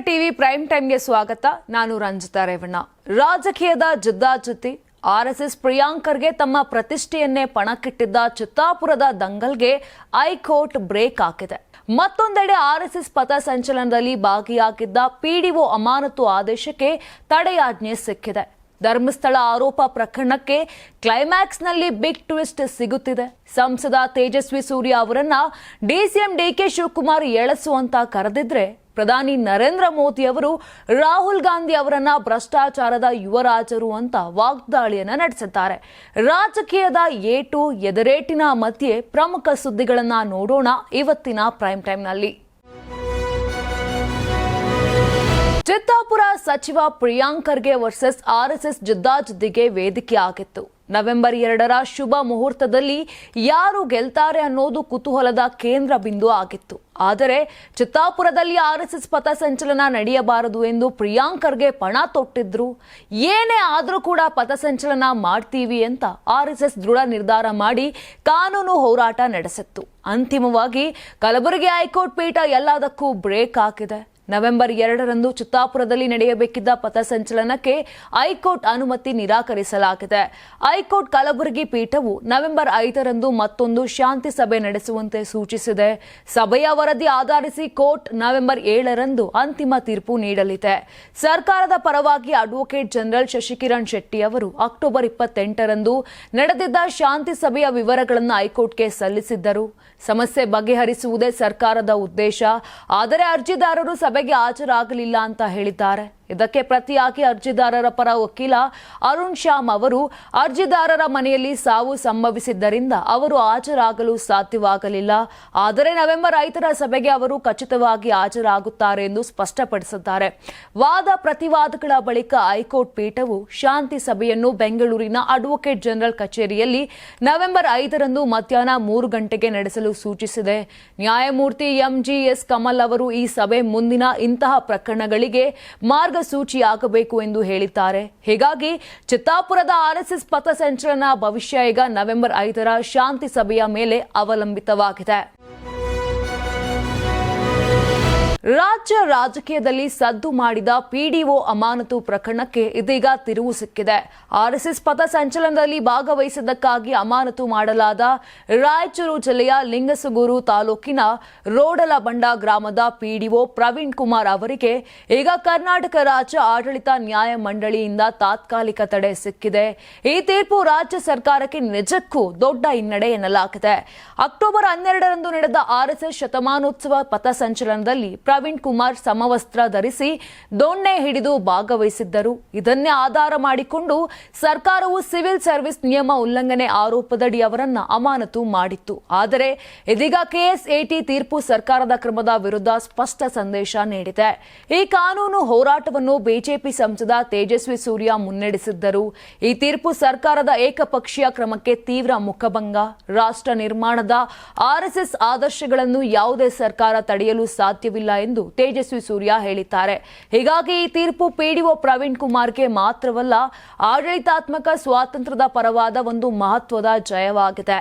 TV prime ಟೈಮ್ಗೆ ಸ್ವಾಗತ. ನಾನು ರಂಜಿತಾ ರೇವಣ್ಣ. ರಾಜಕೀಯದ ಜಿದ್ದಾಜಿದ್ದಿ. ಆರ್ಎಸ್ಎಸ್ ಪ್ರಿಯಾಂಕರ್ಗೆ ತಮ್ಮ ಪ್ರತಿಷ್ಠೆಯನ್ನೇ ಪಣಕ್ಕಿಟ್ಟಿದ್ದ ಚಿತ್ತಾಪುರದ ದಂಗಲ್ಗೆ ಹೈಕೋರ್ಟ್ ಬ್ರೇಕ್ ಹಾಕಿದೆ. ಮತ್ತೊಂದೆಡೆ ಆರ್ಎಸ್ಎಸ್ ಪಥಸಂಚಲನದಲ್ಲಿ ಭಾಗಿಯಾಗಿದ್ದ ಪಿಡಿಒ ಅಮಾನತು ಆದೇಶಕ್ಕೆ ತಡೆಯಾಜ್ಞೆ ಸಿಕ್ಕಿದೆ. ಧರ್ಮಸ್ಥಳ ಆರೋಪ ಪ್ರಕರಣಕ್ಕೆ ಕ್ಲೈಮ್ಯಾಕ್ಸ್ನಲ್ಲಿ ಬಿಗ್ ಟ್ವಿಸ್ಟ್ ಸಿಗುತ್ತಿದೆ. ಸಂಸದ ತೇಜಸ್ವಿ ಸೂರ್ಯ ಅವರನ್ನ ಡಿಸಿಎಂ ಡಿಕೆ ಶಿವಕುಮಾರ್ ಎಳಸುವಂತ ಕರೆದಿದ್ರೆ ಪ್ರಧಾನಿ ನರೇಂದ್ರ ಮೋದಿ ಅವರು ರಾಹುಲ್ ಗಾಂಧಿ ಅವರನ್ನ ಭ್ರಷ್ಟಾಚಾರದ ಯುವರಾಜರು ಅಂತ ವಾಗ್ದಾಳಿಯನ್ನ ನಡೆಸಿದ್ದಾರೆ. ರಾಜಕೀಯದ ಏಟು ಎದರೇಟಿನ ಮಧ್ಯೆ ಪ್ರಮುಖ ಸುದ್ದಿಗಳನ್ನ ನೋಡೋಣ ಇವತ್ತಿನ ಪ್ರೈಮ್ ಟೈಮ್ನಲ್ಲಿ. ಚಿತ್ತಾಪುರ ಸಚಿವ ಪ್ರಿಯಾಂಕರ್ಗೆ ವರ್ಸಸ್ ಆರ್ಎಸ್ಎಸ್ ಜುದ್ದಾಜುದ್ದಿಗೆ ವೇದಿಕೆ ಆಗಿತ್ತು. ನವೆಂಬರ್ ಎರಡರ ಶುಭ ಮುಹೂರ್ತದಲ್ಲಿ ಯಾರು ಗೆಲ್ತಾರೆ ಅನ್ನೋದು ಕುತೂಹಲದ ಕೇಂದ್ರ ಬಿಂದು ಆಗಿತ್ತು. ಆದರೆ ಚಿತ್ತಾಪುರದಲ್ಲಿ ಆರ್ಎಸ್ಎಸ್ ಪಥಸಂಚಲನ ನಡೆಯಬಾರದು ಎಂದು ಪ್ರಿಯಾಂಕರ್ಗೆ ಪಣ ತೊಟ್ಟಿದ್ರು. ಏನೇ ಆದರೂ ಕೂಡ ಪಥಸಂಚಲನ ಮಾಡ್ತೀವಿ ಅಂತ ಆರ್ಎಸ್ಎಸ್ ದೃಢ ನಿರ್ಧಾರ ಮಾಡಿ ಕಾನೂನು ಹೋರಾಟ ನಡೆಸಿತ್ತು. ಅಂತಿಮವಾಗಿ ಕಲಬುರಗಿ ಹೈಕೋರ್ಟ್ ಪೀಠ ಎಲ್ಲದಕ್ಕೂ ಬ್ರೇಕ್ ಹಾಕಿದೆ. ನವೆಂಬರ್ ಎರಡರಂದು ಚಿತ್ತಾಪುರದಲ್ಲಿ ನಡೆಯಬೇಕಿದ್ದ ಪಥಸಂಚಲನಕ್ಕೆ ಹೈಕೋರ್ಟ್ ಅನುಮತಿ ನಿರಾಕರಿಸಲಾಗಿದೆ. ಹೈಕೋರ್ಟ್ ಕಲಬುರಗಿ ಪೀಠವು ನವೆಂಬರ್ ಐದರಂದು ಮತ್ತೊಂದು ಶಾಂತಿ ಸಭೆ ನಡೆಸುವಂತೆ ಸೂಚಿಸಿದೆ. ಸಭೆಯ ವರದಿ ಆಧರಿಸಿ ಕೋರ್ಟ್ ನವೆಂಬರ್ ಏಳರಂದು ಅಂತಿಮ ತೀರ್ಪು ನೀಡಲಿದೆ. ಸರ್ಕಾರದ ಪರವಾಗಿ ಅಡ್ವೊಕೇಟ್ ಜನರಲ್ ಶಶಿಕಿರಣ್ ಶೆಟ್ಟಿ ಅವರು ಅಕ್ಟೋಬರ್ ಇಪ್ಪತ್ತೆಂಟರಂದು ನಡೆದಿದ್ದ ಶಾಂತಿ ಸಭೆಯ ವಿವರಗಳನ್ನು ಹೈಕೋರ್ಟ್ಗೆ ಸಲ್ಲಿಸಿದ್ದರು. ಸಮಸ್ಯೆ ಬಗೆಹರಿಸುವುದೇ ಸರ್ಕಾರದ ಉದ್ದೇಶ. ಆದರೆ ಅರ್ಜಿದಾರರು ಸಭೆಗೆ ಹಾಜರಾಗಲಿಲ್ಲ ಅಂತ ಹೇಳಿದ್ದಾರೆ. ಇದಕ್ಕೆ ಪ್ರತಿಯಾಗಿ ಅರ್ಜಿದಾರರ ಪರ ವಕೀಲ ಅರುಣ್ ಶ್ಯಾಮ್ ಅವರು, ಅರ್ಜಿದಾರರ ಮನೆಯಲ್ಲಿ ಸಾವು ಸಂಭವಿಸಿದ್ದರಿಂದ ಅವರು ಹಾಜರಾಗಲು ಸಾಧ್ಯವಾಗಲಿಲ್ಲ. ಆದರೆ ನವೆಂಬರ್ ಐದರ ಸಭೆಗೆ ಅವರು ಖಚಿತವಾಗಿ ಹಾಜರಾಗುತ್ತಾರೆ ಎಂದು ಸ್ಪಷ್ಟಪಡಿಸಿದ್ದಾರೆ. ವಾದ ಪ್ರತಿವಾದಗಳ ಬಳಿಕ ಹೈಕೋರ್ಟ್ ಪೀಠವು ಶಾಂತಿ ಸಭೆಯನ್ನು ಬೆಂಗಳೂರಿನ ಅಡ್ವೊಕೇಟ್ ಜನರಲ್ ಕಚೇರಿಯಲ್ಲಿ ನವೆಂಬರ್ ಐದರಂದು ಮಧ್ಯಾಹ್ನ ಮೂರು ಗಂಟೆಗೆ ನಡೆಸಲು ಸೂಚಿಸಿದೆ. ನ್ಯಾಯಮೂರ್ತಿ ಎಂಜಿಎಸ್ ಕಮಲ್ ಅವರು ಈ ಸಭೆ ಮುಂದಿನ ಇಂತಹ ಪ್ರಕರಣಗಳಿಗೆ ಮಾರ್ಗಸೂಚಿಯಾಗಬೇಕು ಎಂದು ಹೇಳಿದ್ದಾರೆ. ಹೀಗಾಗಿ ಚಿತ್ತಾಪುರದ ಆರ್ಎಸ್ಎಸ್ ಪಥಸಂಚಲನ ಭವಿಷ್ಯ ಈಗ ನವೆಂಬರ್ ಐದರ ಶಾಂತಿ ಸಭೆಯ ಮೇಲೆ ಅವಲಂಬಿತವಾಗಿದೆ. ರಾಜ್ಯ ರಾಜಕೀಯದಲ್ಲಿ ಸದ್ದು ಮಾಡಿದ ಪಿಡಿಒ ಅಮಾನತು ಪ್ರಕರಣಕ್ಕೆ ಇದೀಗ ತಿರುವು ಸಿಕ್ಕಿದೆ. ಆರ್ಎಸ್ಎಸ್ ಪಥ ಸಂಚಲನದಲ್ಲಿ ಭಾಗವಹಿಸಿದ್ದಕ್ಕಾಗಿ ಅಮಾನತು ಮಾಡಲಾದ ರಾಯಚೂರು ಜಿಲ್ಲೆಯ ಲಿಂಗಸಗೂರು ತಾಲೂಕಿನ ರೋಡಲಬಂಡ ಗ್ರಾಮದ ಪಿಡಿಒ ಪ್ರವೀಣ್ ಕುಮಾರ್ ಅವರಿಗೆ ಈಗ ಕರ್ನಾಟಕ ರಾಜ್ಯ ಆಡಳಿತ ನ್ಯಾಯ ಮಂಡಳಿಯಿಂದ ತಾತ್ಕಾಲಿಕ ತಡೆ ಸಿಕ್ಕಿದೆ. ಈ ತೀರ್ಪು ರಾಜ್ಯ ಸರ್ಕಾರಕ್ಕೆ ನಿಜಕ್ಕೂ ದೊಡ್ಡ ಹಿನ್ನಡೆ ಎನ್ನಲಾಗಿದೆ. ಅಕ್ಟೋಬರ್ ಹನ್ನೆರಡರಂದು ನಡೆದ ಆರ್ಎಸ್ಎಸ್ ಶತಮಾನೋತ್ಸವ ಪಥಸಂಚಲನದಲ್ಲಿ ಪ್ರವೀಣ್ ಕುಮಾರ್ ಸಮವಸ್ತ್ರ ಧರಿಸಿ ದೊಣ್ಣೆ ಹಿಡಿದು ಭಾಗವಹಿಸಿದ್ದರು. ಇದನ್ನೇ ಆಧಾರ ಮಾಡಿಕೊಂಡು ಸರ್ಕಾರವು ಸಿವಿಲ್ ಸರ್ವಿಸ್ ನಿಯಮ ಉಲ್ಲಂಘನೆ ಆರೋಪದಡಿ ಅವರನ್ನ ಅಮಾನತು ಮಾಡಿತ್ತು. ಆದರೆ ಇದೀಗ ಕೆಎಸ್ಎಟಿ ತೀರ್ಪು ಸರ್ಕಾರದ ಕ್ರಮದ ವಿರುದ್ಧ ಸ್ಪಷ್ಟ ಸಂದೇಶ ನೀಡಿದೆ. ಈ ಕಾನೂನು ಹೋರಾಟವನ್ನು ಬಿಜೆಪಿ ಸಂಸದ ತೇಜಸ್ವಿ ಸೂರ್ಯ ಮುನ್ನಡೆಸಿದ್ದರು. ಈ ತೀರ್ಪು ಸರ್ಕಾರದ ಏಕಪಕ್ಷೀಯ ಕ್ರಮಕ್ಕೆ ತೀವ್ರ ಮುಖಭಂಗ. ರಾಷ್ಟ್ರ ನಿರ್ಮಾಣದ ಆರ್ಎಸ್ಎಸ್ ಆದರ್ಶಗಳನ್ನು ಯಾವುದೇ ಸರ್ಕಾರ ತಡೆಯಲು ಸಾಧ್ಯವಿಲ್ಲ ಎಂದು ತೇಜಸ್ವಿ ಸೂರ್ಯ ಹೇಳಿದ್ದಾರೆ. ಹೀಗಾಗಿ ಈ ತೀರ್ಪು ಪಿಡಿಒ ಪ್ರವೀಣ್ ಕುಮಾರ್ಗೆ ಮಾತ್ರವಲ್ಲ, ಆಡಳಿತಾತ್ಮಕ ಸ್ವಾತಂತ್ರ್ಯದ ಪರವಾದ ಒಂದು ಮಹತ್ವದ ಜಯವಾಗಿದೆ.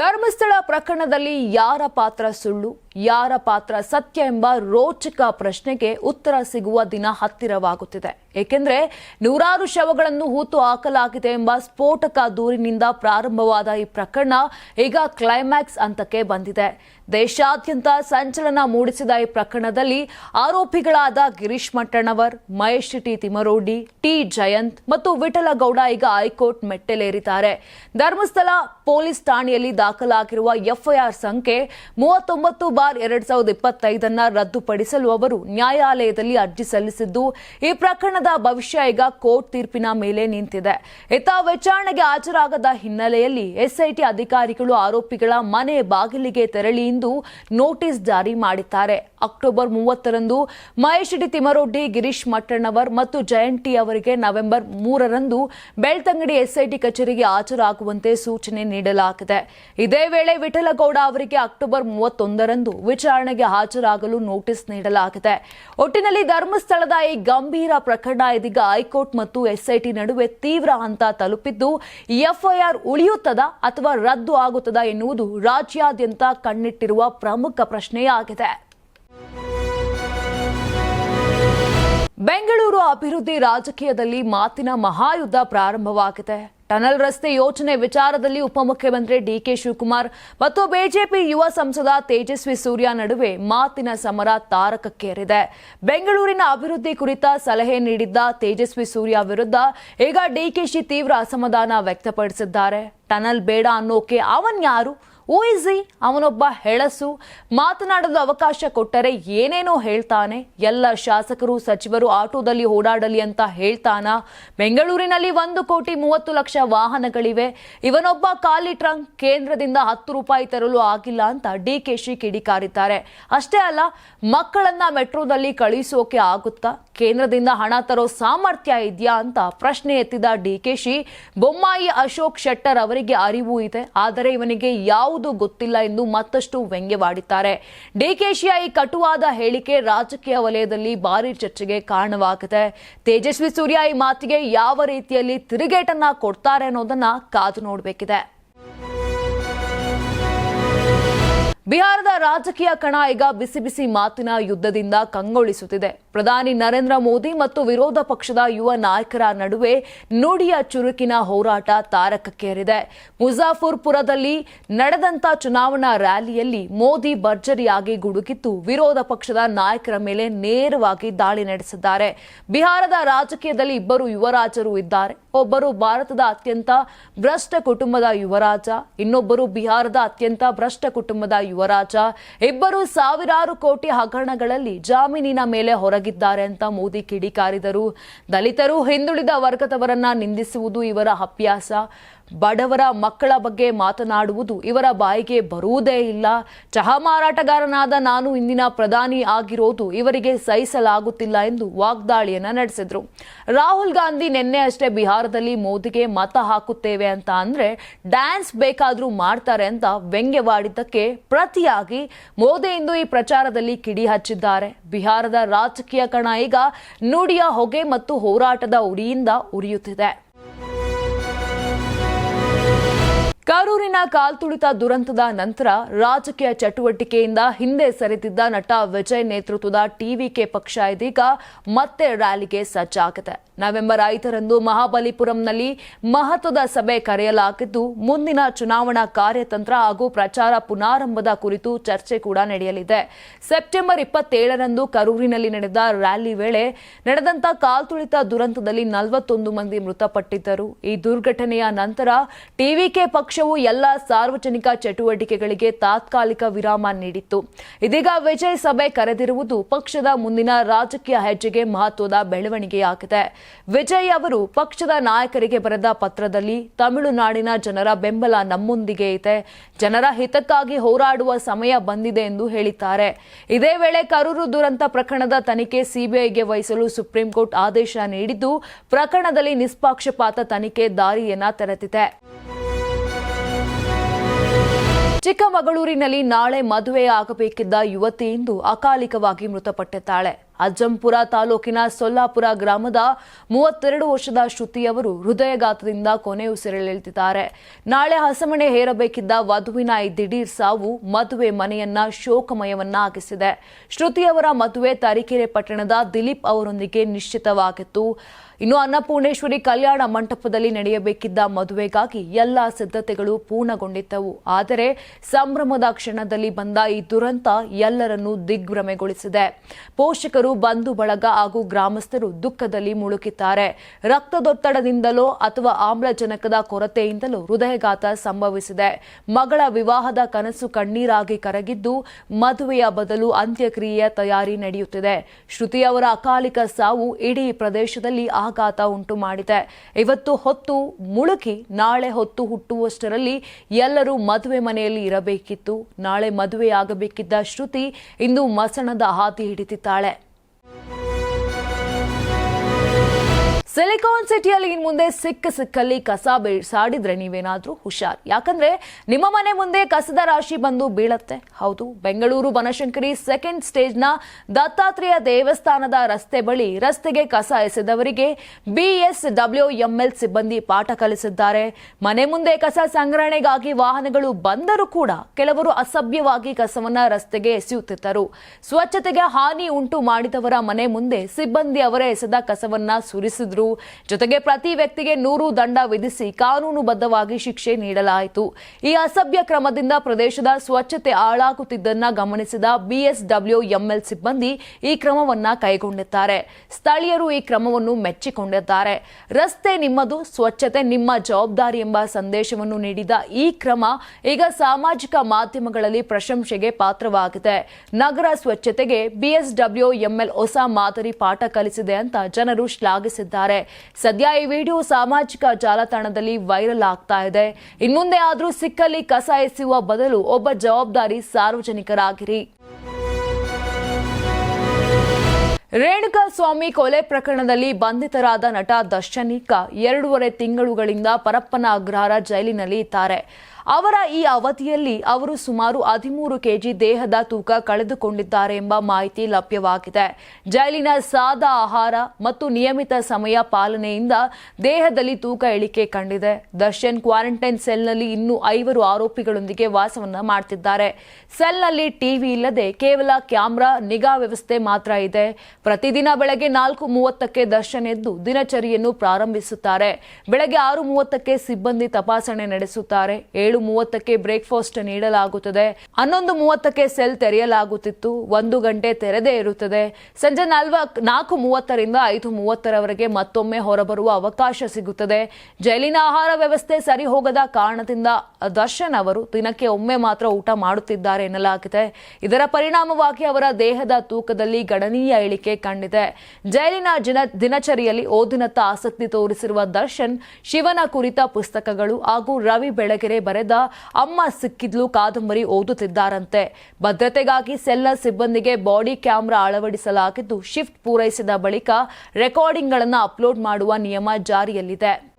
ಧರ್ಮಸ್ಥಳ ಪ್ರಕರಣದಲ್ಲಿ ಯಾರ ಪಾತ್ರ ಸುಳ್ಳು? ಯಾರ ಪಾತ್ರ ಸತ್ಯ ಎಂಬ ರೋಚಕ ಪ್ರಶ್ನೆಗೆ ಉತ್ತರ ಸಿಗುವ ದಿನ ಹತ್ತಿರವಾಗುತ್ತಿದೆ. ಏಕೆಂದ್ರೆ ನೂರಾರು ಶವಗಳನ್ನು ಹೂತು ಹಾಕಲಾಗಿದೆ ಎಂಬ ಸ್ಫೋಟಕ ದೂರಿನಿಂದ ಪ್ರಾರಂಭವಾದ ಈ ಪ್ರಕರಣ ಈಗ ಕ್ಲೈಮ್ಯಾಕ್ಸ್ ಹಂತಕ್ಕೆ ಬಂದಿದೆ. ದೇಶಾದ್ಯಂತ ಸಂಚಲನ ಮೂಡಿಸಿದ ಈ ಪ್ರಕರಣದಲ್ಲಿ ಆರೋಪಿಗಳಾದ ಗಿರೀಶ್ ಮಟ್ಟಣ್ಣವರ್, ಮಹೇಶ್ ಟಿ ತಿಮರೋಡಿ ಟಿ ಜಯಂತ್ ಮತ್ತು ವಿಠಲಗೌಡ ಈಗ ಹೈಕೋರ್ಟ್ ಮೆಟ್ಟಲೇರಿದ್ದಾರೆ. ಧರ್ಮಸ್ಥಳ ಪೊಲೀಸ್ ಠಾಣೆಯಲ್ಲಿ ದಾಖಲಾಗಿರುವ ಎಫ್ಐಆರ್ ಸಂಖ್ಯೆ ಮೂವತ್ತೊಂಬತ್ತು ಬಾರ್ ಎರಡ್ ಸಾವಿರದ ಇಪ್ಪತ್ತೈದನ್ನ ರದ್ದುಪಡಿಸಲು ಅವರು ನ್ಯಾಯಾಲಯದಲ್ಲಿ ಅರ್ಜಿ ಸಲ್ಲಿಸಿದ್ದು, ಈ ಪ್ರಕರಣದ ಭವಿಷ್ಯ ಈಗ ಕೋರ್ಟ್ ತೀರ್ಪಿನ ಮೇಲೆ ನಿಂತಿದೆ. ಇತ ವಿಚಾರಣೆಗೆ ಹಾಜರಾಗದ ಹಿನ್ನೆಲೆಯಲ್ಲಿ ಎಸ್ಐಟಿ ಅಧಿಕಾರಿಗಳು ಆರೋಪಿಗಳ ಮನೆ ಬಾಗಿಲಿಗೆ ತೆರಳಿ ಇಂದು ನೋಟಿಸ್ ಜಾರಿ ಮಾಡಿದ್ದಾರೆ. ಅಕ್ಟೋಬರ್ ಮೂವತ್ತರಂದು ಮಹೇಶ್ ಡಿ ತಿಮರೊಡ್ಡಿ ಗಿರೀಶ್ ಮಟ್ಟಣ್ಣವರ್ ಮತ್ತು ಜಯಂತಿ ಅವರಿಗೆ ನವೆಂಬರ್ ಮೂರರಂದು ಬೆಳ್ತಂಗಡಿ ಎಸ್ಐಟಿ ಕಚೇರಿಗೆ ಹಾಜರಾಗುವಂತೆ ಸೂಚನೆ ನೀಡಲಾಗಿದೆ. ಇದೇ ವೇಳೆ ವಿಠಲಗೌಡ ಅವರಿಗೆ ಅಕ್ಟೋಬರ್ ಮೂವತ್ತೊಂದರಂದು ವಿಚಾರಣೆಗೆ ಹಾಜರಾಗಲು ನೋಟಿಸ್ ನೀಡಲಾಗಿದೆ. ಒಟ್ಟಿನಲ್ಲಿ ಧರ್ಮಸ್ಥಳದ ಈ ಗಂಭೀರ ಪ್ರಕರಣ ಇದೀಗ ಹೈಕೋರ್ಟ್ ಮತ್ತು ಎಸ್ಐಟಿ ನಡುವೆ ತೀವ್ರ ಹಂತ ತಲುಪಿದ್ದು, ಎಫ್ಐಆರ್ ಉಳಿಯುತ್ತದಾ ಅಥವಾ ರದ್ದು ಆಗುತ್ತದಾ ಎನ್ನುವುದು ರಾಜ್ಯಾದ್ಯಂತ ಕಣ್ಣಿಟ್ಟಿರುವ ಪ್ರಮುಖ ಪ್ರಶ್ನೆಯಾಗಿದೆ. ಬೆಂಗಳೂರು ಅಭಿವೃದ್ಧಿ ರಾಜಕೀಯದಲ್ಲಿ ಮಾತಿನ ಮಹಾಯುದ್ಧ ಪ್ರಾರಂಭವಾಗಿದೆ. ಟನಲ್ ರಸ್ತೆ ಯೋಜನೆ ವಿಚಾರದಲ್ಲಿ ಉಪಮುಖ್ಯಮಂತ್ರಿ ಡಿಕೆ ಶಿವಕುಮಾರ್ ಮತ್ತು ಬಿಜೆಪಿ ಯುವ ಸಂಸದ ತೇಜಸ್ವಿ ಸೂರ್ಯ ನಡುವೆ ಮಾತಿನ ಸಮರ ತಾರಕಕ್ಕೇರಿದೆ. ಬೆಂಗಳೂರಿನ ಅಭಿವೃದ್ಧಿ ಕುರಿತ ಸಲಹೆ ನೀಡಿದ್ದ ತೇಜಸ್ವಿ ಸೂರ್ಯ ವಿರುದ್ಧ ಈಗ ಡಿಕೆಶಿ ತೀವ್ರ ಅಸಮಾಧಾನ ವ್ಯಕ್ತಪಡಿಸಿದ್ದಾರೆ. ಟನಲ್ ಬೇಡ ಅನ್ನೋಕೆ ಅವನ್ಯಾರು? ಊಯಿಸಿ ಅವನೊಬ್ಬ ಹೆಳಸು. ಮಾತನಾಡಲು ಅವಕಾಶ ಕೊಟ್ಟರೆ ಏನೇನೋ ಹೇಳ್ತಾನೆ. ಎಲ್ಲ ಶಾಸಕರು, ಸಚಿವರು ಆಟೋದಲ್ಲಿ ಓಡಾಡಲಿ ಅಂತ ಹೇಳ್ತಾನ. ಬೆಂಗಳೂರಿನಲ್ಲಿ ಒಂದು ಕೋಟಿ ಮೂವತ್ತು ಲಕ್ಷ ವಾಹನಗಳಿವೆ. ಇವನೊಬ್ಬ ಖಾಲಿ ಟ್ರಂಕ್ ಕೇಂದ್ರದಿಂದ ಹತ್ತು ರೂಪಾಯಿ ತರಲು ಆಗಿಲ್ಲ ಅಂತ ಡಿಕೆಶಿ ಕಿಡಿಕಾರಿದ್ದಾರೆ. ಅಷ್ಟೇ ಅಲ್ಲ, ಮಕ್ಕಳನ್ನ ಮೆಟ್ರೋದಲ್ಲಿ ಕಳುಹಿಸೋಕೆ ಆಗುತ್ತಾ? ಕೇಂದ್ರದಿಂದ ಹಣ ತರೋ ಸಾಮರ್ಥ್ಯ ಇದೆಯಾ ಅಂತ ಪ್ರಶ್ನೆ ಎತ್ತಿದ ಡಿಕೆಶಿ ಬೊಮ್ಮಾಯಿ ಅಶೋಕ್ ಶೆಟ್ಟರ್ ಅವರಿಗೆ ಅರಿವು ಇದೆ. ಆದರೆ ಇವನಿಗೆ ಯಾವುದು ಗೊತ್ತಿಲ್ಲ ಎಂದು ಮತ್ತಷ್ಟು ವ್ಯಂಗ್ಯವಾಡಿದ್ದಾರೆ. ಡಿಕೆಶಿಯ ಈ ಕಟುವಾದ ಹೇಳಿಕೆ ರಾಜಕೀಯ ವಲಯದಲ್ಲಿ ಭಾರಿ ಚರ್ಚೆಗೆ ಕಾರಣವಾಗಿದೆ. ತೇಜಸ್ವಿ ಸೂರ್ಯ ಈ ಮಾತಿಗೆ ಯಾವ ರೀತಿಯಲ್ಲಿ ತಿರುಗೇಟನ್ನ ಕೊಡ್ತಾರೆ ಅನ್ನೋದನ್ನ ಕಾದು ನೋಡಬೇಕಿದೆ. ಬಿಹಾರದ ರಾಜಕೀಯ ಕಣ ಈಗ ಬಿಸಿ ಬಿಸಿ ಮಾತಿನ ಯುದ್ಧದಿಂದ ಕಂಗೊಳಿಸುತ್ತಿದೆ. ಪ್ರಧಾನಿ ನರೇಂದ್ರ ಮೋದಿ ಮತ್ತು ವಿರೋಧ ಪಕ್ಷದ ಯುವ ನಾಯಕರ ನಡುವೆ ನುಡಿಯ ಚುರುಕಿನ ಹೋರಾಟ ತಾರಕಕ್ಕೇರಿದೆ. ಮುಜಾಫರ್ಪುರದಲ್ಲಿ ನಡೆದಂತ ಚುನಾವಣಾ ರ್ಯಾಲಿಯಲ್ಲಿ ಮೋದಿ ಭರ್ಜರಿಯಾಗಿ ಗುಡುಗಿದ್ದು ವಿರೋಧ ಪಕ್ಷದ ನಾಯಕರ ಮೇಲೆ ನೇರವಾಗಿ ದಾಳಿ ನಡೆಸಿದ್ದಾರೆ. ಬಿಹಾರದ ರಾಜಕೀಯದಲ್ಲಿ ಇಬ್ಬರು ಯುವರಾಜರು ಇದ್ದಾರೆ. ಒಬ್ಬರು ಭಾರತದ ಅತ್ಯಂತ ಭ್ರಷ್ಟ ಕುಟುಂಬದ ಯುವರಾಜ, ಇನ್ನೊಬ್ಬರು ಬಿಹಾರದ ಅತ್ಯಂತ ಭ್ರಷ್ಟ ಕುಟುಂಬದ ಯುವರಾಜ, ಇಬ್ಬರು ಸಾವಿರಾರು ಕೋಟಿ ಹಗರಣಗಳಲ್ಲಿ ಜಾಮೀನಿನ ಮೇಲೆ ಹೊರಗಿದ್ದಾರೆ ಅಂತ ಮೋದಿ ಕಿಡಿಕಾರಿದರು. ದಲಿತರು ಹಿಂದುಳಿದ ವರ್ಗದವರನ್ನ ನಿಂದಿಸುವುದು ಇವರ ಅಭ್ಯಾಸ. ಬಡವರ ಮಕ್ಕಳ ಬಗ್ಗೆ ಮಾತನಾಡುವುದು ಇವರ ಬಾಯಿಗೆ ಬರುವುದೇ ಇಲ್ಲ. ಚಹಾ ಮಾರಾಟಗಾರನಾದ ನಾನು ಇಂದಿನ ಪ್ರಧಾನಿ ಆಗಿರೋದು ಇವರಿಗೆ ಸಹಿಸಲಾಗುತ್ತಿಲ್ಲ ಎಂದು ವಾಗ್ದಾಳಿಯನ್ನು ನಡೆಸಿದ್ರು. ರಾಹುಲ್ ಗಾಂಧಿ ನಿನ್ನೆ ಅಷ್ಟೇ ಬಿಹಾರದಲ್ಲಿ ಮೋದಿಗೆ ಮತ ಹಾಕುತ್ತೇವೆ ಅಂತ ಅಂದ್ರೆ ಡ್ಯಾನ್ಸ್ ಬೇಕಾದರೂ ಮಾಡ್ತಾರೆ ಅಂತ ವ್ಯಂಗ್ಯವಾಡಿದ್ದಕ್ಕೆ ಪ್ರತಿಯಾಗಿ ಮೋದಿ ಇಂದು ಈ ಪ್ರಚಾರದಲ್ಲಿ ಕಿಡಿ ಹಚ್ಚಿದ್ದಾರೆ. ಬಿಹಾರದ ರಾಜಕೀಯ ಕಣ ಈಗ ನುಡಿಯ ಹೊಗೆ ಮತ್ತು ಹೋರಾಟದ ಉರಿಯಿಂದ ಉರಿಯುತ್ತಿದೆ. ಕರೂರಿನ ಕಾಲ್ತುಳಿತ ದುರಂತದ ನಂತರ ರಾಜಕೀಯ ಚಟುವಟಿಕೆಯಿಂದ ಹಿಂದೆ ಸರಿದಿದ್ದ ನಟ ವಿಜಯ್ ನೇತೃತ್ವದ ಟಿವಿಕೆ ಪಕ್ಷ ಇದೀಗ ಮತ್ತೆ ರ್ಯಾಲಿಗೆ ಸಜ್ಜಾಗಿದೆ ನವೆಂಬರ್ ಐದರಂದು ಮಹಾಬಲಿಪುರಂನಲ್ಲಿ ಮಹತ್ವದ ಸಭೆ ಕರೆಯಲಾಗಿದ್ದು, ಮುಂದಿನ ಚುನಾವಣಾ ಕಾರ್ಯತಂತ್ರ ಹಾಗೂ ಪ್ರಚಾರ ಪುನಾರಂಭದ ಕುರಿತು ಚರ್ಚೆ ಕೂಡ ನಡೆಯಲಿದೆ. ಸೆಪ್ಟೆಂಬರ್ ಇಪ್ಪತ್ತೇಳರಂದು ಕರೂರಿನಲ್ಲಿ ನಡೆದ ರ್ಯಾಲಿ ವೇಳೆ ನಡೆದಂತ ಕಾಲ್ತುಳಿತ ದುರಂತದಲ್ಲಿ ನಲವತ್ತೊಂದು ಮಂದಿ ಮೃತಪಟ್ಟಿದ್ದರು. ಈ ದುರ್ಘಟನೆಯ ನಂತರ ಟಿವಿಕೆ ಪಕ್ಷವು ಎಲ್ಲ ಸಾರ್ವಜನಿಕ ಚಟುವಟಿಕೆಗಳಿಗೆ ತಾತ್ಕಾಲಿಕ ವಿರಾಮ ನೀಡಿತ್ತು. ಇದೀಗ ವಿಜಯ್ ಸಭೆ ಕರೆದಿರುವುದು ಪಕ್ಷದ ಮುಂದಿನ ರಾಜಕೀಯ ಹೆಜ್ಜೆಗೆ ಮಹತ್ವದ ಬೆಳವಣಿಗೆಯಾಗಿದೆ. ವಿಜಯ್ ಅವರು ಪಕ್ಷದ ನಾಯಕರಿಗೆ ಬರೆದ ಪತ್ರದಲ್ಲಿ, ತಮಿಳುನಾಡಿನ ಜನರ ಬೆಂಬಲ ನಮ್ಮೊಂದಿಗೆ ಇದೆ. ಜನರ ಹಿತಕ್ಕಾಗಿ ಹೋರಾಡುವ ಸಮಯ ಬಂದಿದೆ ಎಂದು ಹೇಳಿದ್ದಾರೆ. ಇದೇ ವೇಳೆ ಕರೂರು ದುರಂತ ಪ್ರಕರಣದ ತನಿಖೆ ಸಿಬಿಐಗೆ ವಹಿಸಲು ಸುಪ್ರೀಂ ಕೋರ್ಟ್ ಆದೇಶ ನೀಡಿದ್ದು, ಪ್ರಕರಣದಲ್ಲಿ ನಿಷ್ಪಕ್ಷಪಾತ ತನಿಖೆ ದಾರಿಯನ್ನ ತೆರೆದಿದೆ. ಚಿಕ್ಕಮಗಳೂರಿನಲ್ಲಿ ನಾಳೆ ಮದುವೆ ಆಗಬೇಕಿದ್ದ ಯುವತಿಯಿಂದ ಅಕಾಲಿಕವಾಗಿ ಮೃತಪಟ್ಟಿದ್ದಾಳೆ. ಅಜ್ಜಂಪುರ ತಾಲೂಕಿನ ಸೊಲ್ಲಾಪುರ ಗ್ರಾಮದ ಮೂವತ್ತೆರಡು ವರ್ಷದ ಶ್ರುತಿಯವರು ಹೃದಯಘಾತದಿಂದ ಕೊನೆಯುಸಿರೆಳೆದಿದ್ದಾರೆ ನಾಳೆ ಹಸಮಣೆ ಹೇರಬೇಕಿದ್ದ ವಧುವಿನ ದಿಢೀರ್ ಸಾವು ಮದುವೆ ಮನೆಯನ್ನ ಶೋಕಮಯವನ್ನಾಗಿಸಿದೆ ಶ್ರುತಿಯವರ ಮದುವೆ ತರೀಕೆರೆ ಪಟ್ಟಣದ ದಿಲೀಪ್ ಅವರೊಂದಿಗೆ ನಿಶ್ಚಿತವಾಗಿತ್ತು. ಇನ್ನು ಅನ್ನಪೂರ್ಣೇಶ್ವರಿ ಕಲ್ಯಾಣ ಮಂಟಪದಲ್ಲಿ ನಡೆಯಬೇಕಿದ್ದ ಮದುವೆಗಾಗಿ ಎಲ್ಲ ಸಿದ್ಧತೆಗಳು ಪೂರ್ಣಗೊಂಡಿದ್ದವು. ಆದರೆ ಸಂಭ್ರಮದ ಕ್ಷಣದಲ್ಲಿ ಬಂದ ಈ ದುರಂತ ಎಲ್ಲರನ್ನೂ ದಿಗ್ಭ್ರಮೆಗೊಳಿಸಿದೆ. ಪೋಷಕರು ಬಂಧು ಬಳಗ ಹಾಗೂ ಗ್ರಾಮಸ್ಥರು ದುಃಖದಲ್ಲಿ ಮುಳುಗಿದ್ದಾರೆ. ರಕ್ತದೊತ್ತಡದಿಂದಲೋ ಅಥವಾ ಆಮ್ಲಜನಕದ ಕೊರತೆಯಿಂದಲೋ ಹೃದಯಘಾತ ಸಂಭವಿಸಿದೆ. ಮಗಳ ವಿವಾಹದ ಕನಸು ಕಣ್ಣೀರಾಗಿ ಕರಗಿದ್ದು ಮದುವೆಯ ಬದಲು ಅಂತ್ಯಕ್ರಿಯೆಯ ತಯಾರಿ ನಡೆಯುತ್ತಿದೆ. ಶ್ರುತಿ ಅವರ ಅಕಾಲಿಕ ಸಾವು ಇಡೀ ಪ್ರದೇಶದಲ್ಲಿ ಆಘಾತ ಉಂಟು ಮಾಡಿದೆ. ಇವತ್ತು ಹೊತ್ತು ಮುಳುಕಿ ನಾಳೆ ಹೊತ್ತು ಹುಟ್ಟುವಷ್ಟರಲ್ಲಿ ಎಲ್ಲರೂ ಮದುವೆ ಮನೆಯಲ್ಲಿ ಇರಬೇಕಿತ್ತು. ನಾಳೆ ಮದುವೆಯಾಗಬೇಕಿದ್ದ ಶ್ರುತಿ ಇಂದು ಮಸಣದ ಹಾದಿ ಹಿಡಿದಿದ್ದಾಳೆ. ಸಿಲಿಕಾನ್ ಸಿಟಿಯಲ್ಲಿ ಇನ್ ಮುಂದೆ ಸಿಕ್ಕ ಸಿಕ್ಕಲ್ಲಿ ಕಸ ಬೀಸಾಡಿದ್ರೆ ನೀವೇನಾದ್ರೂ ಹುಷಾರ್. ಯಾಕಂದ್ರೆ ನಿಮ್ಮ ಮನೆ ಮುಂದೆ ಕಸದ ರಾಶಿ ಬಂದು ಬೀಳತ್ತೆ. ಹೌದು, ಬೆಂಗಳೂರು ಬನಶಂಕರಿ ಸೆಕೆಂಡ್ ಸ್ಟೇಜ್ನ ದತ್ತಾತ್ರೇಯ ದೇವಸ್ಥಾನದ ರಸ್ತೆ ಬಳಿ ರಸ್ತೆಗೆ ಕಸ ಎಸೆದವರಿಗೆ ಬಿಎಸ್ಡಬ್ಲ್ಯೂಎಂಎಲ್ ಸಿಬ್ಬಂದಿ ಪಾಠ ಕಲಿಸಿದ್ದಾರೆ. ಮನೆ ಮುಂದೆ ಕಸ ಸಂಗ್ರಹಣೆಗಾಗಿ ವಾಹನಗಳು ಬಂದರೂ ಕೂಡ ಕೆಲವರು ಅಸಭ್ಯವಾಗಿ ಕಸವನ್ನ ರಸ್ತೆಗೆ ಎಸೆಯುತ್ತಿದ್ದರು. ಸ್ವಚ್ಛತೆಗೆ ಹಾನಿ ಉಂಟು ಮಾಡಿದವರ ಮನೆ ಮುಂದೆ ಸಿಬ್ಬಂದಿ ಅವರೇ ಎಸೆದ ಕಸವನ್ನ ಸುರಿಸಿದ್ರು. ಜೊತೆಗೆ ಪ್ರತಿ ವ್ಯಕ್ತಿಗೆ ನೂರು ದಂಡ ವಿಧಿಸಿ ಕಾನೂನುಬದ್ಧವಾಗಿ ಶಿಕ್ಷೆ ನೀಡಲಾಯಿತು. ಈ ಅಸಭ್ಯ ಕ್ರಮದಿಂದ ಪ್ರದೇಶದ ಸ್ವಚ್ಛತೆ ಹಾಳಾಗುತ್ತಿದ್ದನ್ನ ಗಮನಿಸಿದ ಬಿಎಸ್ಡಬ್ಲ್ಯೂಎಂಎಲ್ ಸಿಬ್ಬಂದಿ ಈ ಕ್ರಮವನ್ನ ಕೈಗೊಂಡಿದ್ದಾರೆ. ಸ್ಥಳೀಯರು ಈ ಕ್ರಮವನ್ನು ಮೆಚ್ಚಿಕೊಂಡಿದ್ದಾರೆ. ರಸ್ತೆ ನಿಮ್ಮದು, ಸ್ವಚ್ಛತೆ ನಿಮ್ಮ ಜವಾಬ್ದಾರಿ ಎಂಬ ಸಂದೇಶವನ್ನು ನೀಡಿದ ಈ ಕ್ರಮ ಈಗ ಸಾಮಾಜಿಕ ಮಾಧ್ಯಮಗಳಲ್ಲಿ ಪ್ರಶಂಸೆಗೆ ಪಾತ್ರವಾಗಿದೆ. ನಗರ ಸ್ವಚ್ಛತೆಗೆ ಬಿಎಸ್ಡಬ್ಲ್ಯೂಎಂಎಲ್ ಹೊಸ ಮಾದರಿ ಪಾಠ ಕಲಿಸಿದೆ ಅಂತ ಜನರು ಶ್ಲಾಘಿಸಿದ್ದಾರೆ. ಸದ್ಯ ಈ ವಿಡಿಯೋ ಸಾಮಾಜಿಕ ಜಾಲತಾಣದಲ್ಲಿ ವೈರಲ್ ಆಗ್ತಾ ಇದೆ. ಇನ್ಮುಂದೆ ಆದರೂ ಸಿಕ್ಕಲ್ಲಿ ಕಸ ಎಸೆಯುವ ಬದಲು ಒಬ್ಬ ಜವಾಬ್ದಾರಿ ಸಾರ್ವಜನಿಕರಾಗಿರಿ. ರೇಣುಕಾ ಸ್ವಾಮಿ ಕೊಲೆ ಪ್ರಕರಣದಲ್ಲಿ ಬಂಧಿತರಾದ ನಟ ದರ್ಶನಿಕ ಎರಡೂವರೆ ತಿಂಗಳುಗಳಿಂದ ಪರಪ್ಪನ ಅಗ್ರಹಾರ ಜೈಲಿನಲ್ಲಿ ಇದ್ದಾರೆ. ಅವರ ಈ ಅವಧಿಯಲ್ಲಿ ಅವರು ಸುಮಾರು ಹದಿಮೂರು ಕೆಜಿ ದೇಹದ ತೂಕ ಕಳೆದುಕೊಂಡಿದ್ದಾರೆ ಎಂಬ ಮಾಹಿತಿ ಲಭ್ಯವಾಗಿದೆ. ಜೈಲಿನ ಸಾದಾ ಆಹಾರ ಮತ್ತು ನಿಯಮಿತ ಸಮಯ ಪಾಲನೆಯಿಂದ ದೇಹದಲ್ಲಿ ತೂಕ ಇಳಿಕೆ ಕಂಡಿದೆ. ದರ್ಶನ್ ಕ್ವಾರಂಟೈನ್ ಸೆಲ್ನಲ್ಲಿ ಇನ್ನೂ ಐವರು ಆರೋಪಿಗಳೊಂದಿಗೆ ವಾಸವನ್ನು ಮಾಡ್ತಿದ್ದಾರೆ. ಸೆಲ್ನಲ್ಲಿ ಟಿವಿ ಇಲ್ಲದೆ ಕೇವಲ ಕ್ಯಾಮ್ರಾ, ನಿಗಾ ವ್ಯವಸ್ಥೆ ಮಾತ್ರ ಇದೆ. ಪ್ರತಿದಿನ ಬೆಳಗ್ಗೆ ನಾಲ್ಕು ಮೂವತ್ತಕ್ಕೆ ದರ್ಶನ್ ಎದ್ದು ದಿನಚರಿಯನ್ನು ಪ್ರಾರಂಭಿಸುತ್ತಾರೆ. ಬೆಳಗ್ಗೆ ಆರು ಮೂವತ್ತಕ್ಕೆ ಸಿಬ್ಬಂದಿ ತಪಾಸಣೆ ನಡೆಸುತ್ತಾರೆ. ಏಳು ಮೂವತ್ತಕ್ಕೆ ಬ್ರೇಕ್ಫಾಸ್ಟ್ ನೀಡಲಾಗುತ್ತದೆ. ಹನ್ನೊಂದು ಮೂವತ್ತಕ್ಕೆ ಸೆಲ್ ತೆರೆಯಲಾಗುತ್ತಿತ್ತು. ಒಂದು ಗಂಟೆ ತೆರೆದೇ ಇರುತ್ತದೆ. ಸಂಜೆ ನಾಲ್ವ, ನಾಲ್ಕು ಮೂವತ್ತರಿಂದ ಐದು ಮೂವತ್ತರವರೆಗೆ ಮತ್ತೊಮ್ಮೆ ಹೊರಬರುವ ಅವಕಾಶ ಸಿಗುತ್ತದೆ. ಜೈಲಿನ ಆಹಾರ ವ್ಯವಸ್ಥೆ ಸರಿ ಹೋಗದ ಕಾರಣದಿಂದ ದರ್ಶನ್ ಅವರು ದಿನಕ್ಕೆ ಒಮ್ಮೆ ಮಾತ್ರ ಊಟ ಮಾಡುತ್ತಿದ್ದಾರೆ ಎನ್ನಲಾಗಿದೆ. ಇದರ ಪರಿಣಾಮವಾಗಿ ಅವರ ದೇಹದ ತೂಕದಲ್ಲಿ ಗಣನೀಯ ಇಳಿಕೆ ಕಂಡಿದೆ. ಜೈಲಿನ ದಿನಚರಿಯಲ್ಲಿ ಓದಿನತ್ತ ಆಸಕ್ತಿ ತೋರಿಸಿರುವ ದರ್ಶನ್ ಶಿವನ ಕುರಿತ ಪುಸ್ತಕಗಳು ಹಾಗೂ ರವಿ ಬೆಳಗೆರೆ ಬರೆದ ಅಮ್ಮ ಸಿಕ್ಕಿದ್ಲು, ಕಾದಂಬರಿ ಓದುತ್ತಿದ್ದಾರಂತೆ. ಭದ್ರತೆಗಾಗಿ ಸೆಲ್ಲ ಸಿಬ್ಬಂದಿಗೆ ಬಾಡಿ ಕ್ಯಾಮೆರಾ ಅಳವಡಿಸಲಾಗಿದ್ದು, ಶಿಫ್ಟ್ ಪೂರೈಸಿದ ಬಳಿಕ ರೆಕಾರ್ಡಿಂಗ್ಗಳನ್ನು ಅಪ್ಲೋಡ್ ಮಾಡುವ ನಿಯಮ ಜಾರಿಯಲ್ಲಿದೆ.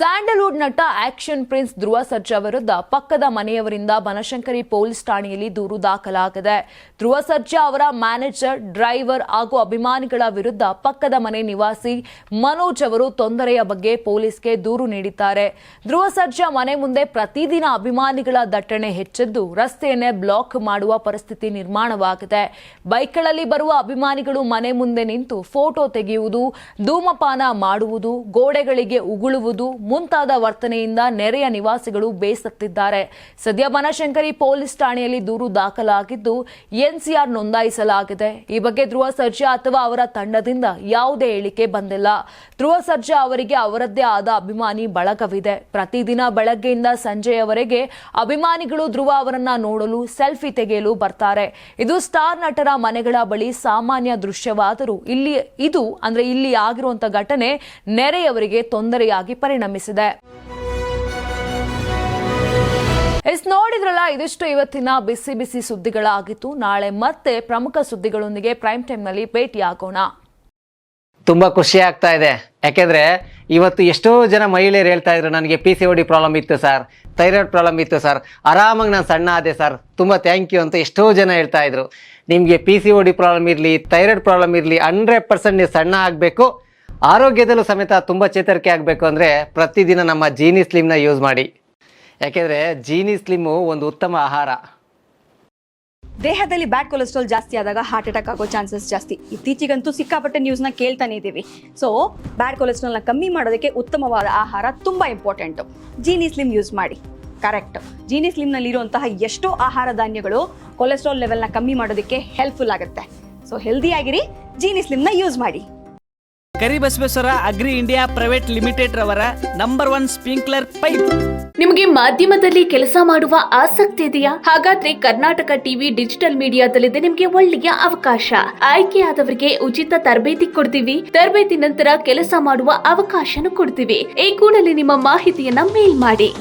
ಸ್ಯಾಂಡಲ್ವುಡ್ ನಟ ಆಕ್ಷನ್ ಪ್ರಿನ್ಸ್ ಧ್ರುವ ಸರ್ಜಾ ವಿರುದ್ಧ ಪಕ್ಕದ ಮನೆಯವರಿಂದ ಬನಶಂಕರಿ ಪೊಲೀಸ್ ಠಾಣೆಯಲ್ಲಿ ದೂರು ದಾಖಲಾಗಿದೆ. ಧ್ರುವ ಸರ್ಜಾ ಅವರ ಮ್ಯಾನೇಜರ್, ಡ್ರೈವರ್ ಹಾಗೂ ಅಭಿಮಾನಿಗಳ ವಿರುದ್ಧ ಪಕ್ಕದ ಮನೆ ನಿವಾಸಿ ಮನೋಜ್ ಅವರು ತೊಂದರೆಯ ಬಗ್ಗೆ ಪೊಲೀಸ್ಗೆ ದೂರು ನೀಡಿದ್ದಾರೆ. ಧ್ರುವ ಸರ್ಜಾ ಮನೆ ಮುಂದೆ ಪ್ರತಿದಿನ ಅಭಿಮಾನಿಗಳ ದಟ್ಟಣೆ ಹೆಚ್ಚಿದ್ದು ರಸ್ತೆಯನ್ನೇ ಬ್ಲಾಕ್ ಮಾಡುವ ಪರಿಸ್ಥಿತಿ ನಿರ್ಮಾಣವಾಗಿದೆ. ಬೈಕ್ಗಳಲ್ಲಿ ಬರುವ ಅಭಿಮಾನಿಗಳು ಮನೆ ಮುಂದೆ ನಿಂತು ಫೋಟೋ ತೆಗೆಯುವುದು, ಧೂಮಪಾನ ಮಾಡುವುದು, ಗೋಡೆಗಳಿಗೆ ಉಗುಳುವುದು ಮುಂತಾದ ವರ್ತನೆಯಿಂದ ನೆರೆಯ ನಿವಾಸಿಗಳು ಬೇಸತ್ತಿದ್ದಾರೆ. ಸದ್ಯ ಬನಶಂಕರಿ ಪೊಲೀಸ್ ಠಾಣೆಯಲ್ಲಿ ದೂರು ದಾಖಲಾಗಿದ್ದು, ಎನ್ಸಿಆರ್ ನೋಂದಾಯಿಸಲಾಗಿದೆ. ಈ ಬಗ್ಗೆ ಧ್ರುವ ಸರ್ಜಾ ಅಥವಾ ಅವರ ತಂಡದಿಂದ ಯಾವುದೇ ಹೇಳಿಕೆ ಬಂದಿಲ್ಲ. ಧ್ರುವ ಸರ್ಜಾ ಅವರಿಗೆ ಅವರದ್ದೇ ಆದ ಅಭಿಮಾನಿ ಬಳಗವಿದೆ. ಪ್ರತಿದಿನ ಬೆಳಗ್ಗೆಯಿಂದ ಸಂಜೆಯವರೆಗೆ ಅಭಿಮಾನಿಗಳು ಧ್ರುವ ಅವರನ್ನ ನೋಡಲು ಸೆಲ್ಫಿ ತೆಗೆಯಲು ಬರ್ತಾರೆ. ಇದು ಸ್ಟಾರ್ ನಟರ ಮನೆಗಳ ಬಳಿ ಸಾಮಾನ್ಯ ದೃಶ್ಯವಾದರೂ ಇಲ್ಲಿ, ಇದು ಅಂದ್ರೆ ಇಲ್ಲಿ ಆಗಿರುವಂತಹ ಘಟನೆ ನೆರೆಯವರಿಗೆ ತೊಂದರೆಯಾಗಿ ಪರಿಣಮಿಸಿದೆ. ಎಸ್, ನೋಡಿದ್ರಲ್ಲ, ಇದಿಷ್ಟು ಇವತ್ತಿನ ಬಿಸಿ ಬಿಸಿ ಸುದ್ದಿಗಳಾಗಿತ್ತು. ನಾಳೆ ಮತ್ತೆ ಪ್ರಮುಖ ಸುದ್ದಿಗಳೊಂದಿಗೆ ಪ್ರೈಮ್ ಟೈಮ್ನಲ್ಲಿ ಭೇಟಿಯಾಗೋಣ. ತುಂಬಾ ಖುಷಿ ಆಗ್ತಾ ಇದೆ. ಯಾಕೆಂದ್ರೆ ಇವತ್ತು ಎಷ್ಟೋ ಜನ ಮಹಿಳೆಯರು ಹೇಳ್ತಾ ಇದ್ರು, ನನಗೆ ಪಿ ಸಿ ಡಿ ಪ್ರಾಬ್ಲಮ್ ಇತ್ತು ಸರ್ ಥೈರಾಯ್ಡ್ ಪ್ರಾಬ್ಲಮ್ ಇತ್ತು ಸರ್, ಆರಾಮಾಗಿ ನಾನು ಸಣ್ಣ ಆದೆ ಸರ್, ತುಂಬ ಥ್ಯಾಂಕ್ ಯು ಅಂತ ಎಷ್ಟೋ ಜನ ಹೇಳ್ತಾ ಇದ್ರು. ನಿಮಗೆ ಪಿ ಸಿ ಡಿ ಪ್ರಾಬ್ಲಮ್ ಇರಲಿ ಥೈರಾಯ್ಡ್ ಪ್ರಾಬ್ಲಮ್ ಇರಲಿ ಹಂಡ್ರೆಡ್ ಪರ್ಸೆಂಟ್ ನೀವು ಸಣ್ಣ ಆಗಬೇಕು. ಆರೋಗ್ಯದಲ್ಲೂ ಸಮೇತ ತುಂಬ ಚೇತರಿಕೆ ಆಗಬೇಕು ಅಂದರೆ ಪ್ರತಿದಿನ ನಮ್ಮ ಜೀನಿ ಸ್ಲಿಮ್ನ ಯೂಸ್ ಮಾಡಿ. ಯಾಕೆಂದರೆ ಜೀನಿ ಸ್ಲಿಮ್ಮು ಒಂದು ಉತ್ತಮ ಆಹಾರ. ದೇಹದಲ್ಲಿ ಬ್ಯಾಡ್ ಕೊಲೆಸ್ಟ್ರಾಲ್ ಜಾಸ್ತಿ ಆದಾಗ ಹಾರ್ಟ್ ಅಟ್ಯಾಕ್ ಆಗೋ ಚಾನ್ಸಸ್ ಜಾಸ್ತಿ. ಇತ್ತೀಚೆಗಂತೂ ಸಿಕ್ಕಾಪಟ್ಟೆ ನ್ಯೂಸ್ನ ಕೇಳ್ತಾನೆ ಇದ್ದೀವಿ. ಸೊ ಬ್ಯಾಡ್ ಕೊಲೆಸ್ಟ್ರಾಲ್ನ ಕಮ್ಮಿ ಮಾಡೋದಕ್ಕೆ ಉತ್ತಮವಾದ ಆಹಾರ ತುಂಬ ಇಂಪಾರ್ಟೆಂಟು ಜೀನಿ ಸ್ಲಿಮ್ ಯೂಸ್ ಮಾಡಿ. ಕರೆಕ್ಟ್ ಜೀನಿ ಸ್ಲಿಮ್ನಲ್ಲಿರುವಂತಹ ಎಷ್ಟೋ ಆಹಾರ ಧಾನ್ಯಗಳು ಕೊಲೆಸ್ಟ್ರಾಲ್ ಲೆವೆಲ್ನ ಕಮ್ಮಿ ಮಾಡೋದಕ್ಕೆ ಹೆಲ್ಪ್ಫುಲ್ ಆಗುತ್ತೆ. ಸೊ ಹೆಲ್ದಿ ಆಗಿರಿ, ಜೀನಿ ಸ್ಲಿಮ್ನ ಯೂಸ್ ಮಾಡಿ. Karibasaveshwara agri India private limited ರವರ ನಂಬರ್ ಒನ್ ಸ್ಪ್ರಿಂಕ್ಲರ್ ಪೈಪ್. ನಿಮಗೆ ಮಾಧ್ಯಮದಲ್ಲಿ ಕೆಲಸ ಮಾಡುವ ಆಸಕ್ತಿ ಇದೆಯಾ? ಹಾಗಾದ್ರೆ ಕರ್ನಾಟಕ ಟಿವಿ ಡಿಜಿಟಲ್ ಮೀಡಿಯಾದಲ್ಲಿದೆ ನಿಮಗೆ ಒಳ್ಳೆಯ ಅವಕಾಶ. ಆಯ್ಕೆಯಾದವರಿಗೆ ಉಚಿತ ತರಬೇತಿ ಕೊಡ್ತೀವಿ. ತರಬೇತಿ ನಂತರ ಕೆಲಸ ಮಾಡುವ ಅವಕಾಶನೂ ಕೊಡ್ತೀವಿ. ಈ ಕೂಡಲೇ ನಿಮ್ಮ ಮಾಹಿತಿಯನ್ನ ಮೇಲ್ ಮಾಡಿ.